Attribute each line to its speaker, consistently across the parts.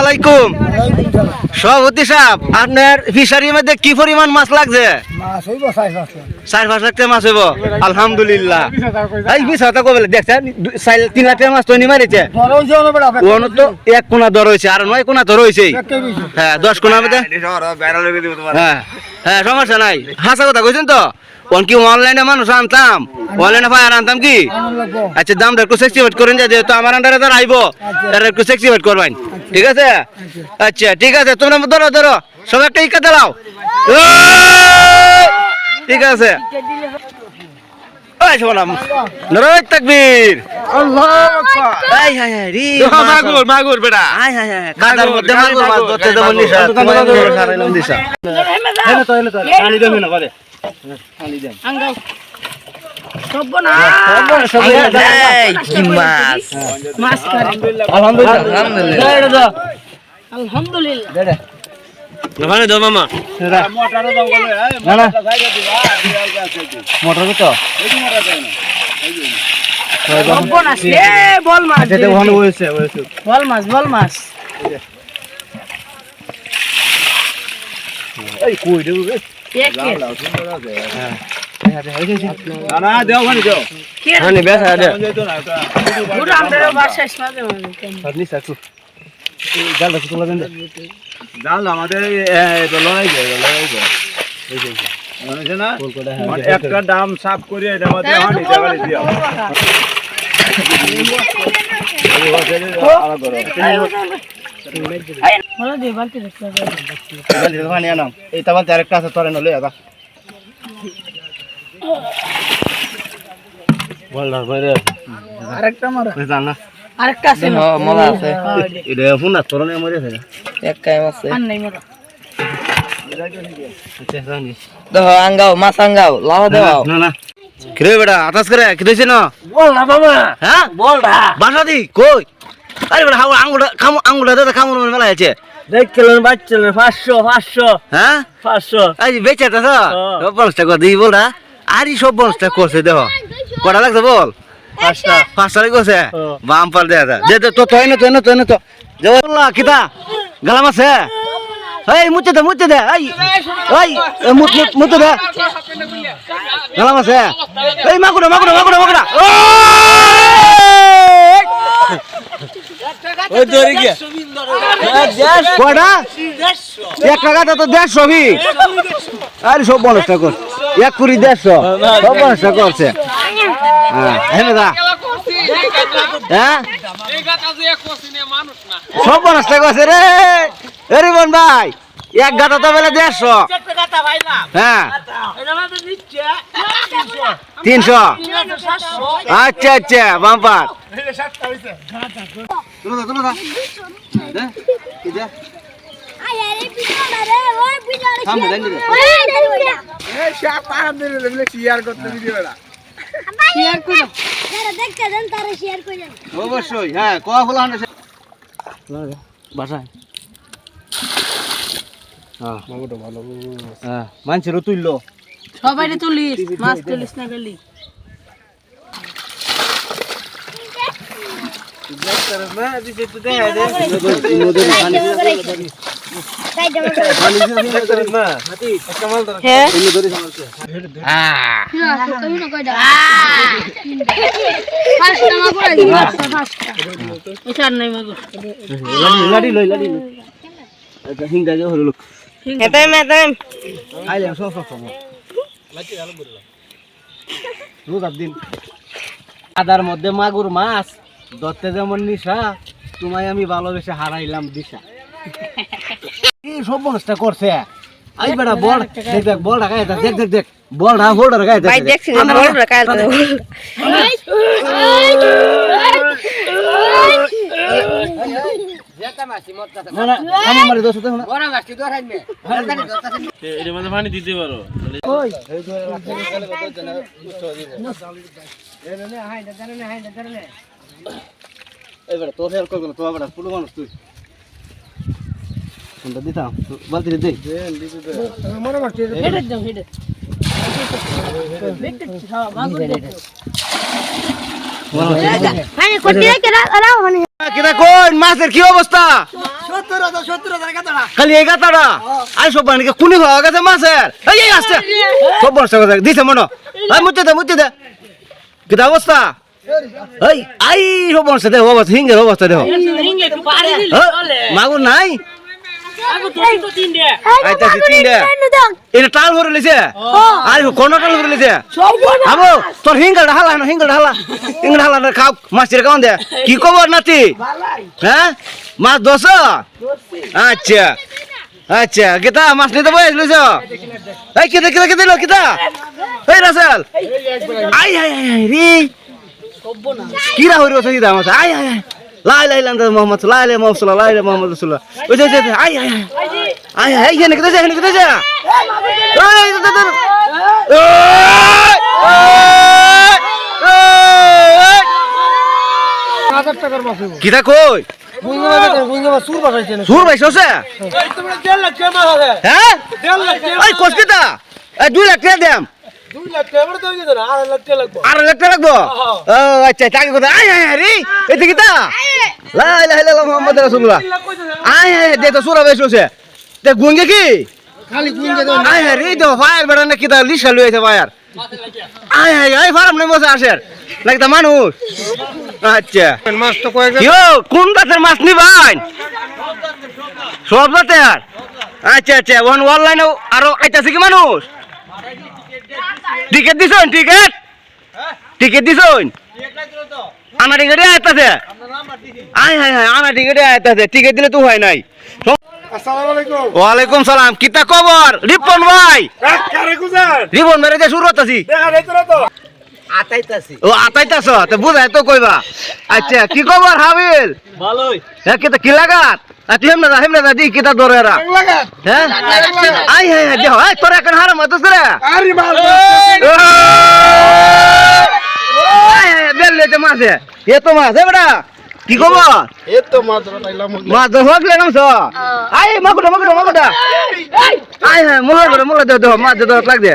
Speaker 1: আলাইকুম। সভাপতি সাহেব আপনার ফিশারির মধ্যে কি পরিমাণ মাছ লাগছে? চার পাঁচ লাখ। মাছ হইব। আলহামদুলিল্লাহ। এই বিশ হাজার কবে দেখছেন তিন লাখ মাছ তৈরি ওনো তো এক কোনা দর হয়েছে আর নয় কোনা হ্যাঁ দশ কোনা মধ্যে। হ্যাঁ হ্যাঁ সমস্যা নাই। হাসা কথা কইছেন তো? কোন কি অনলাইনে মানুষ আনতাম? অনলাইনে ফায়ার আনতাম কি? আচ্ছা দামটা একটু সেক্সিভেট করেন যে যেহেতু আমার আন্ডারে যারা আইবো। তারা একটু সেক্সিভেট করবেন। ঠিক আছে আচ্ছা ঠিক আছে তোমরা ধরো ধরো সব একটা ইকা দাও ঠিক আছে
Speaker 2: মাগুর মাগুর বেটা
Speaker 1: আই হাই হাই কাদার মধ্যে মাগুর মাছ মোটর তো
Speaker 3: এ বল মাছ
Speaker 1: আচ্ছা ওখানে হয়েছে হয়েছে
Speaker 3: বল মাছ বল মাছ।
Speaker 1: এই কই দেব জাল
Speaker 2: আমাদের লড়াই যায় একটা দাম সাফ
Speaker 1: এই তাবাল আরেকটা আছে তোরে নলে
Speaker 3: আরেকটা মারো।
Speaker 1: জান
Speaker 3: আরেকটা আছে না?
Speaker 1: আছে।
Speaker 3: হ্যাঁ,
Speaker 1: এটা ফোন না তোর মরে আছে
Speaker 4: এক কাইম আছে।
Speaker 3: আর নাই মারো
Speaker 1: আচ্ছা
Speaker 4: আঙ্গাও মাছ আঙ্গাও লাও দেওয়াও।
Speaker 1: না না। কিরে বেটা আতাস করে কি দিছ না?
Speaker 4: বল না বাবা।
Speaker 1: হ্যাঁ?
Speaker 4: বল না।
Speaker 1: বাসা দি কই? আরে বেটা হাও আঙ্গুটা খামু আঙ্গুটা দাদা খামুর মেলা আছে।
Speaker 4: দেখছিলেন বাচ্চালেন পাঁচশো পাঁচশো।
Speaker 1: হ্যাঁ?
Speaker 4: পাঁচশো।
Speaker 1: এই বেচে তো? টাকা দিই বল এই সব টাকা করছে দেহ কটা লাগছে বল?
Speaker 4: পাঁচটা।
Speaker 1: পাঁচটা বাম পার দে দে তো তো এনে তো কিতা? গালাম আছে? এই মুতে দে মুতে দে এই এই এই, মুত মুত মুতে দে। গালাম আছে? এই
Speaker 4: ওই দড়ি গিয়া
Speaker 1: কয়টা? এক টাকাটা তো দেড়শো ভি আরে সব কর এক কুড়ি দেড়শো। সব পঞ্চাশটা করছে। হ্যাঁ দা হ্যাঁ? সব পঞ্চাশটা করছে রে। এরে বোন ভাই এক গাটা তো বেলে দেড়শো। হ্যাঁ। তিনশো। আচ্ছা আচ্ছা বাম্পার। অবশ্যই হ্যাঁ কয়া বাসায়। হ্যাঁ। মানুষেরও তুললো।
Speaker 3: সবাই তুলিস মাছ তুলিস না গেলি। হ্যাঁ
Speaker 1: আদার মধ্যে মাগুর মাছ ধরতে যেমন নিশা তোমায় আমি ভালোবেসে হারাইলাম দিশা। কি সব মানুষটা করছে আই বেটা বল দেখ দেখ বল রাখাই দেখ দেখ দেখ বল হোল্ড
Speaker 4: ভাই দেখছি
Speaker 1: না না না এই তোর না তোর মানুষ তুই কোনটা দিতাম বালতি দে
Speaker 3: হেডে দাও হেডে দেখতে হ্যাঁ মাগো দেখো
Speaker 5: মানে মানে
Speaker 1: মাছের কি অবস্থা খালি এই গাতাটা আই সব বানিকে কুনি গেছে মাছের এই এই আসছে সব বর্ষা কথা দিছে মনো মুতে দে মুতে দে কিতা অবস্থা এই আই সব বর্ষা দে অবস্থা হিঙ্গের অবস্থা
Speaker 3: চলে
Speaker 1: মাগুর নাই এটা টাল ভরে লিছে আরে কোন টাল ভরে লিছে আবো তোর হিঙ্গল ঢালা না হিঙ্গল ঢালা। হিঙ্গল ঢালা না খাও মাছের কাউন দে কি খবর নাতি? হ্যাঁ? মাছ দশ আচ্ছা। আচ্ছা কিতা মাছ নিতে বয়স লইছ? এই কিতা কিতা কিতা দিল কিতা এই রাসেল। আই আই আই রে। কি রা হইরো সহিদা মাছ? আই আই আই। লাই লাই লাম মোহাম্মদ লাই লাই মোহাম্মদ লাই মোহাম্মদ ওই যে আই আই আই আই এখানে এখানে যা কিতা কই
Speaker 6: সুর
Speaker 1: হ্যাঁ দুই লাখ টাকা দেম
Speaker 6: হয়ে আড়াই লাখ টাকা লাগবো।
Speaker 1: ও আচ্ছা টাকা কথা আই আই আই রে এটা কিতা লা ইলাহা ইল্লাল্লাহ মুহাম্মাদুর রাসূলুল্লাহ। আই আই দে তো সুরা সসে তে গুঙ্গে কি?
Speaker 6: খালি কুইঙ্গে দেন
Speaker 1: আই আই রে তো ফায়ার বেড়া না কিতা লিশা লইছে ফায়ার। আই আই আই ফারাম নাই বসে আসের। লাগতা মানুষ? আচ্ছা।
Speaker 6: মাছ তো কয়েক
Speaker 1: ইয়ো কোন জাতের মাছ নিবাই সব জাতের? আচ্ছা আচ্ছা ওখান অনলাইনে আরও আইতাছে কি মানুষ? টিকিট দিছন টিকিট টিকিট দিছন? আমার টিকিটে আছে আয় হায় হায় আমার টিকিটে আছে টিকিট দিলে তো হয় নাই।
Speaker 6: আসসালামু আলাইকুম।
Speaker 1: ওয়ালাইকুম সালাম। কিতা খবর? রিপন ভাই। রিপন মেরে যে শুরু হতাছি
Speaker 6: দেখা না তো
Speaker 1: ও আতাইতাছ? তো বুঝাই তো কইবা। আচ্ছা কি খবর হাবিল?
Speaker 2: ভালোই।
Speaker 1: হ্যাঁ কিতা কি লাগাত? আর তুই হেমনা হেমনা দি কিতা দরে এরা?
Speaker 6: লাগাত?
Speaker 1: হ্যাঁ? আই হ্যাঁ হ্যাঁ দেহ আই তোরা এখন হারাম হতো রে।
Speaker 6: আরে মাছ
Speaker 1: আই হ্যাঁ বেল লেতে মাছে। এ তো মাছ এ বেটা। কি খবর?
Speaker 6: এ তো মাছ পাইলাম
Speaker 1: মাছ আই মাকুটা মাকুটা মাকুটা আই হ্যাঁ মোলা দে মাছ ধর লাগ দে।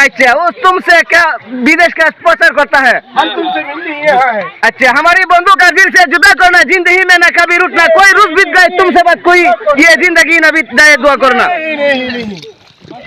Speaker 1: अच्छा वो तुमसे क्या विदेश का स्पॉन्सर करता है? हम तुमसे अच्छा हमारी बंधु का दिल से जुदा करना ज़िंदगी में ना कभी रुकना कोई रुक बीत गए तुमसे बस कोई ये ज़िंदगी ना बीत जाए दुआ करना।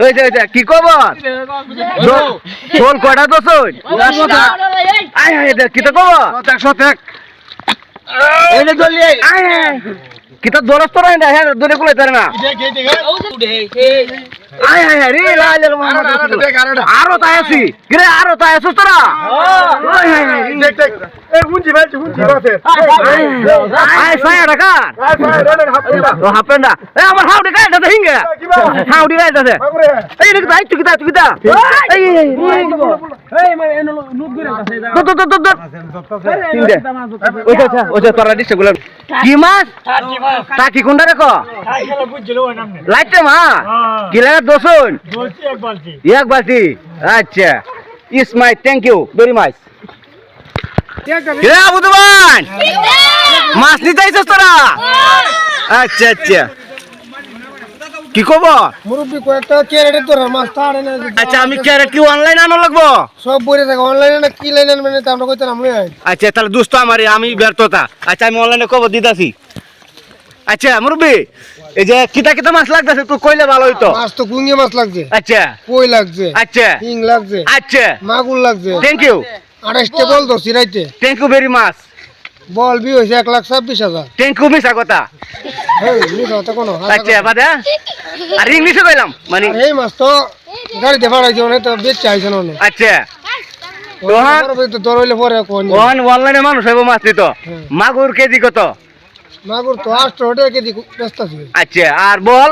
Speaker 1: ওই যে ওই যে কি খবর? কটা কয়টা দোষ আয় আয় দে কিতা খবর? এনে আয় আয়। কিতা দরস তো রাই না হ্যাঁ দূরে কুলে তারে না আয় আয় রে লা লা মোহাম্মদ। আরও তাই আছি কিরে আরও তাই আছিস তোরা আয় আয় আয় আয় সায়া টাকা ও হাফেন না এ আমার হাউডি গায় দাদা হিঙ্গে হাউডি গায় দাদা এই রে ভাই তুই কিতা তুই কিতা এই এই তো তো তো তো তো হিঙ্গে ওইটা ওইটা ওইটা তোরা দিছে গুলো কি মাছ? টাকি কোনটা রেখো? লাইটে মা! কি লাগা দোসুন এক বালতি। আচ্ছা। ইস মাই থ্যাংক ইউ ভেরি মাচ কে বুধবান মাছ নিতে তোরা? আচ্ছা আচ্ছা। কি খবর?
Speaker 6: মুরব্বী কয়েকটা মাছ তাড়ে না
Speaker 1: আচ্ছা আমি ক্যারেট কি অনলাইন আনো লাগবো?
Speaker 6: সব বইরে থাকে অনলাইনে না কি লাইনে তা আমরা কইতে নামলে
Speaker 1: আচ্ছা তাহলে দুষ্ট আমারই আমি ব্যর্থতা। আচ্ছা আমি অনলাইনে খবর দিতাছি। আচ্ছা মুরব্বী এই যে কিতা কিতা মাছ লাগতেছে একটু কইলে ভালো হইতো।
Speaker 6: মাছ তো গুঙ্গি মাছ লাগছে।
Speaker 1: আচ্ছা।
Speaker 6: কই লাগছে?
Speaker 1: আচ্ছা।
Speaker 6: হিং লাগছে।
Speaker 1: আচ্ছা।
Speaker 6: মাগুর লাগছে।
Speaker 1: থ্যাংক ইউ
Speaker 6: আড়াইশটা বল তো সিরাইতে
Speaker 1: থ্যাংক ইউ ভেরি মাচ
Speaker 6: বল বি হয়েছে এক লাখ ছাব্বিশ হাজার।
Speaker 1: টেঙ্কু মিশা কথা। আচ্ছা। বাদা আর ইংলিশে কইলাম মানে
Speaker 6: এই মাছ তো গাড়িতে ভাড়াইছে অনেক তো বেচছে আইছে না
Speaker 1: আচ্ছা। অনলাইনে মানুষ হইব মাছ দিত
Speaker 6: হুম।
Speaker 1: মাগুর কেজি কত?
Speaker 6: মাগুর তো আটশো টাকা কেজি
Speaker 1: আচ্ছা আর বল?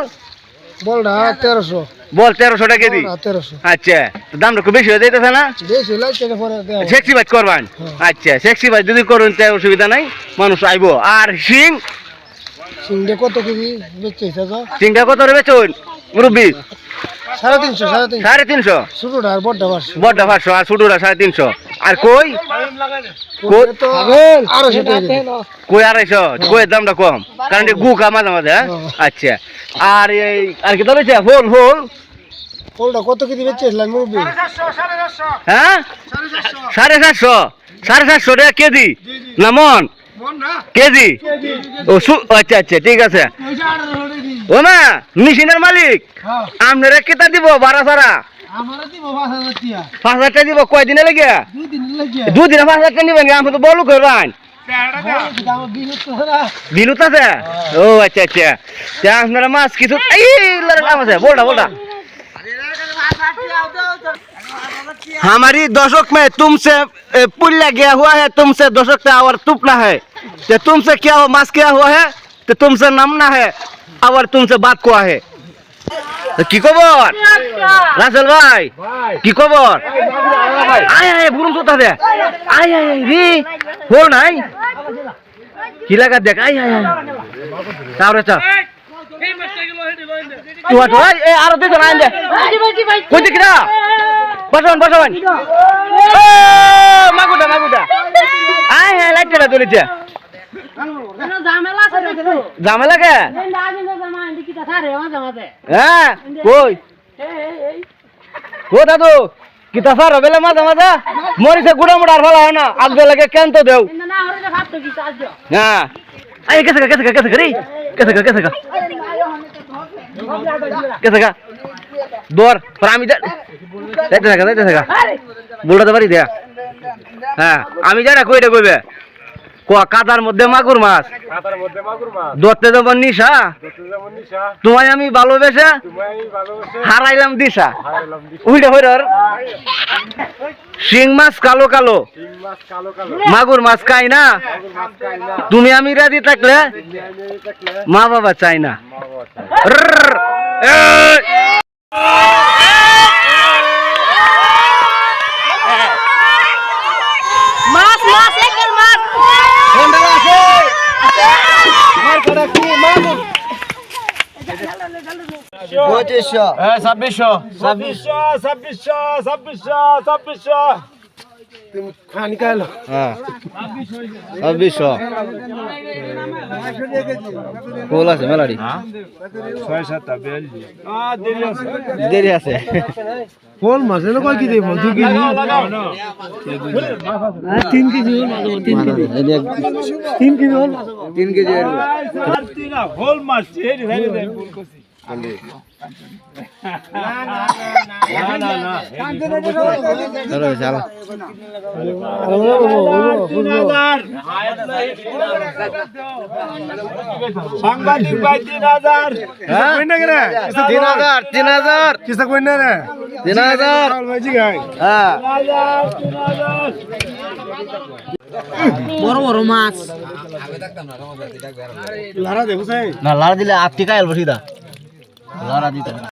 Speaker 6: বলটা তেরোশো।
Speaker 1: বল তেরোশো টাকা কেজি আচ্ছা দামটা খুব বেশি হয়ে যাইতেছে না? সেক্সি বাজ করবান? আচ্ছা সেক্সি বাজ যদি করুন তাই অসুবিধা নাই মানুষ আইবো। আর শিং?
Speaker 6: সিংড়ে কত কেজি বেচছে
Speaker 1: সিংটা কত রে বেচুন? মুরব্বী?
Speaker 6: সাড়ে তিনশো সাড়ে তিনশো।
Speaker 1: সাড়ে তিনশো?
Speaker 6: ছোটোটা আর বড়টা পাঁচশো।
Speaker 1: আর ছোটরা সাড়ে তিনশো। আর কই? কই-
Speaker 6: আড়াইশো
Speaker 1: কই দামটা কম। কারণ গু মাঝে হ্যাঁ? আচ্ছা। আর এই আর কি ধরেছে হোল হোল।
Speaker 6: কোলটা কত কেজি বেচেছিলাম মুরব্বী?
Speaker 1: হ্যাঁ? সাড়ে সাতশো সাড়ে সাতশো টাকা কেজি। না মন? কেজি। ও আচ্ছা আচ্ছা ঠিক আছে। ও না মেশিনের মালিক।
Speaker 6: হ্যাঁ।
Speaker 1: আপনারা কেতা দিব বারো সারা
Speaker 6: পাঁচ হাজার টিয়া
Speaker 1: পাঁচ হাজার টাকা দিব কয়দিনে লেগে
Speaker 6: দুই দিন লাগে
Speaker 1: দুদিনে পাঁচ হাজার টাকা নিবেন আমি তো বলু করবেন
Speaker 6: আমার বিল তো না
Speaker 1: বিলুত আছে ও আচ্ছা আচ্ছা তা আপনারা মাছ কিছু এই লড়াই নাম আছে बोलना बोलना हमारी दशक में तुमसे ए, पुल्ला गया हुआ है तुमसे दशक से और तुपना है तो तुमसे क्या हो मास क्या हुआ है तो तुमसे नमना है और तुमसे बात कुआ है তো কি খবর রাসেল ভাই কি খবর আয় আয় বুরুম চোতা দে আয় আয় রে হো নাই কি লাগা দেখ আয় আয় আয় তারপরে চা আরও দুজন আইন দে কই দিকে না বসবেন বসবেন মাগুটা মাগুটা আয় হ্যাঁ লাইটটা
Speaker 3: দেখো
Speaker 1: ঝামেলা কে হ্যাঁ কই? ও দাদু? কিতা সার বেলে মাঝে মাঝে মরিছে গুড়া মুড়া আর ভালো হয় না। লাগে কেন তো দেও?
Speaker 3: না কি
Speaker 1: হ্যাঁ। আরে কেসে কেসে কেসে রে। কেসে কেসে কেসে কা দর পর আমি যা দেখতে থাকা দেখতে থাকা। বলতে পারি দেয়া। হ্যাঁ আমি যারা কইটা কইবে? ক কাদার মধ্যে মাগুর মাছ?
Speaker 2: কাতার মধ্যে মাগুর মাছ।
Speaker 1: নিশা?
Speaker 2: যেমন নিশা।
Speaker 1: তোমায় আমি ভালোবেসে হারাইলাম দিশা। উইটা হইরর শিং মাছ কালো কালো। মাগুর মাছ খাই না? তুমি আমি রাজি থাকলে মা বাবা চাই না
Speaker 2: মা বাবা চায়।
Speaker 1: ররর, এই।
Speaker 3: মাছ মাছ একের মাছ
Speaker 2: হ্যাঁ ছাব্বিশশো। ছাব্বিশশো ছাব্বিশশো ছাব্বিশশো ছাব্বিশশো।
Speaker 1: হ্যাঁ ছাব্বিশশো। ফুল আছে মেলাডি
Speaker 2: আহ দেরি আছে।
Speaker 1: দেরি আছে।
Speaker 6: কোন মাছ এনে কয় কি দেব দুই কেজি? তিন কেজি তিন কেজি। তিন কেজি
Speaker 1: তিন কেজি
Speaker 2: আর হোল। মাছ সাংবাদিক ভাই তিন হাজার।
Speaker 1: তিন হাজার তিন হাজার
Speaker 6: কিসা কই রে
Speaker 1: তিন হাজার
Speaker 3: বড় বড় মাছ
Speaker 6: লারা
Speaker 1: দিলে আটটি কায়াল বসিদা লাড়া দিতে